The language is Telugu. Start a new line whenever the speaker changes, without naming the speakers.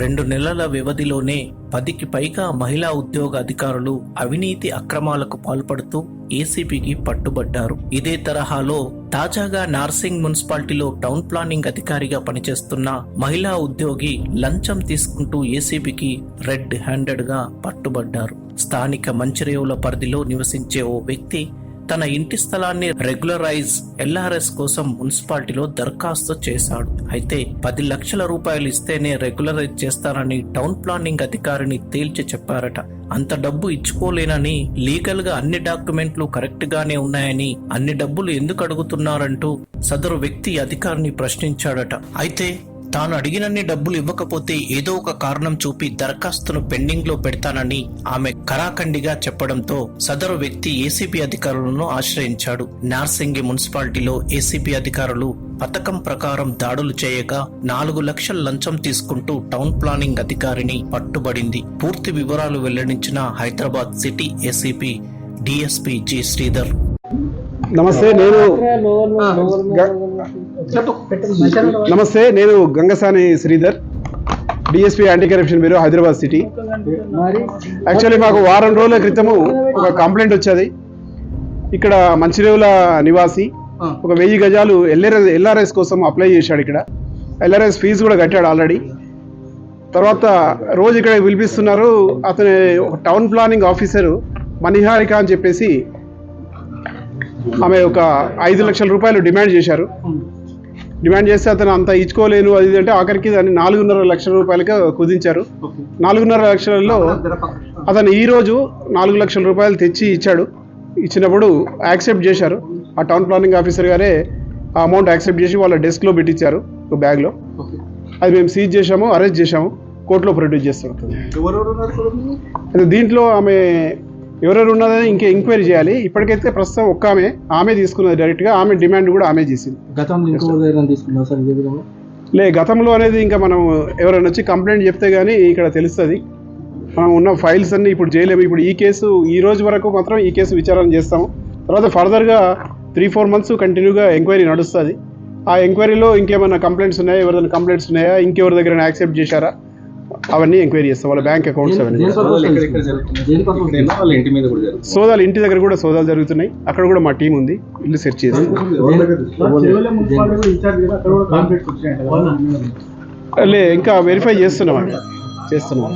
రెండు నెలల వ్యవధిలోనే పదికి పైగా మహిళా ఉద్యోగ అధికారులు అవినీతి అక్రమాలకు పాల్పడుతూ ఏసీబీకి పట్టుబడ్డారు. ఇదే తరహాలో తాజాగా నార్సింగ్ మున్సిపాలిటీలో టౌన్ ప్లానింగ్ అధికారిగా పనిచేస్తున్న మహిళా ఉద్యోగి లంచం తీసుకుంటూ ఏసీబీకి రెడ్ హ్యాండెడ్గా పట్టుబడ్డారు. స్థానిక మంచిరేవుల పరిధిలో నివసించే ఓ వ్యక్తి తన ఇంటి స్థలాన్ని రెగ్యులరైజ్ ఎల్ఆర్ఎస్ కోసం మున్సిపాలిటీలో దరఖాస్తు చేశాడు. అయితే పది లక్షల రూపాయలు ఇస్తేనే రెగ్యులరైజ్ చేస్తానని టౌన్ ప్లానింగ్ అధికారిని తేల్చి చెప్పారట. అంత డబ్బు ఇచ్చుకోలేనని లీగల్గా అన్ని డాక్యుమెంట్లు కరెక్ట్ గానే ఉన్నాయని అన్ని డబ్బులు ఎందుకు అడుగుతున్నారంటూ సదరు వ్యక్తి అధికారిని ప్రశ్నించాడట. అయితే తాను అడిగినన్ని డబ్బులు ఇవ్వకపోతే ఏదో ఒక కారణం చూపి దరఖాస్తును పెండింగ్లో పెడతానని ఆమె కరాఖండిగా చెప్పడంతో సదరు వ్యక్తి ఏసీబీ అధికారులను ఆశ్రయించాడు. నార్సింగి మున్సిపాలిటీలో ఏసీబీ అధికారులు పథకం ప్రకారం దాడులు చేయగా నాలుగు లక్షల లంచం తీసుకుంటూ టౌన్ ప్లానింగ్ అధికారిని పట్టుబడింది. పూర్తి వివరాలు వెల్లడించిన Hyderabad city ACP DSP G Sridhar.
నమస్తే నేను నమస్తే నేను Gangasani Sridhar DSP anti corruption bureau Hyderabad city actually మాకు వారం రోజుల క్రితము ఒక కంప్లైంట్ వచ్చేది. ఇక్కడ మంచిరేవుల నివాసి ఒక వెయ్యి గజాలు ఎల్ఆర్ఎస్ ఎల్ఆర్ఎస్ కోసం అప్లై చేశాడు ఇక్కడ. ఎల్ఆర్ఎస్ ఫీజు కూడా కట్టాడు ఆల్రెడీ తర్వాత రోజు ఇక్కడ పిలిపిస్తున్నారు అతని ఒక టౌన్ ప్లానింగ్ ఆఫీసరు మణిహారిక అని చెప్పేసి ఆమె ఒక ఐదు లక్షల రూపాయలు డిమాండ్ చేశారు. డిమాండ్ చేస్తే అతను అంత ఇచ్చుకోలేను అది అంటే ఆఖరికి దాన్ని నాలుగున్నర లక్షల రూపాయలకి కుదించారు. నాలుగున్నర లక్షలలో అతను ఈ రోజు నాలుగు లక్షల రూపాయలు తెచ్చి ఇచ్చాడు. ఇచ్చినప్పుడు యాక్సెప్ట్ చేశారు. ఆ టౌన్ ప్లానింగ్ ఆఫీసర్ గారే ఆ అమౌంట్ యాక్సెప్ట్ చేసి వాళ్ళ డెస్క్లో పెట్టించారు ఒక బ్యాగ్లో. అది మేము సీజ్ చేశాము అరెస్ట్ చేశాము కోర్టులో ప్రొడ్యూస్ చేస్తాం. దీంట్లో ఆమె ఎవరెవరు ఉన్నదని ఇంకా ఎంక్వైరీ చేయాలి. ఇప్పటికైతే ప్రస్తుతం ఒక్క ఆమె ఆమె తీసుకున్నది డైరెక్ట్గా ఆమె డిమాండ్ కూడా ఆమె చేసింది.
గతంలో సార్ ఇదే విధంగా?
లే గతంలో అనేది ఇంకా మనం ఎవరైనా వచ్చి కంప్లైంట్ చెప్తే కానీ ఇక్కడ తెలుస్తుంది. మనం ఉన్న ఫైల్స్ అన్ని ఇప్పుడు చేయలేము ఇప్పుడు ఈ కేసు ఈ రోజు వరకు మాత్రం ఈ కేసు విచారణ చేస్తాము. తర్వాత ఫర్దర్గా త్రీ ఫోర్ మంత్స్ కంటిన్యూగా ఎంక్వైరీ నడుస్తుంది. ఆ ఎంక్వైరీలో ఇంకేమైనా కంప్లైంట్స్ ఉన్నాయా? ఎవరైనా కంప్లైంట్స్ ఉన్నాయా? ఇంకెవరి దగ్గర యాక్సెప్ట్ చేశారా? అవన్నీ ఎంక్వైరీ చేస్తాం. వాళ్ళ బ్యాంక్ అకౌంట్స్ అవన్నీ సోదాలు ఇంటి దగ్గర కూడా సోదాలు జరుగుతున్నాయి. అక్కడ కూడా మా టీం ఉంది. ఇల్లు సెర్చ్ చేస్తాం లే ఇంకా వెరిఫై చేస్తున్నాం చేస్తున్నాం.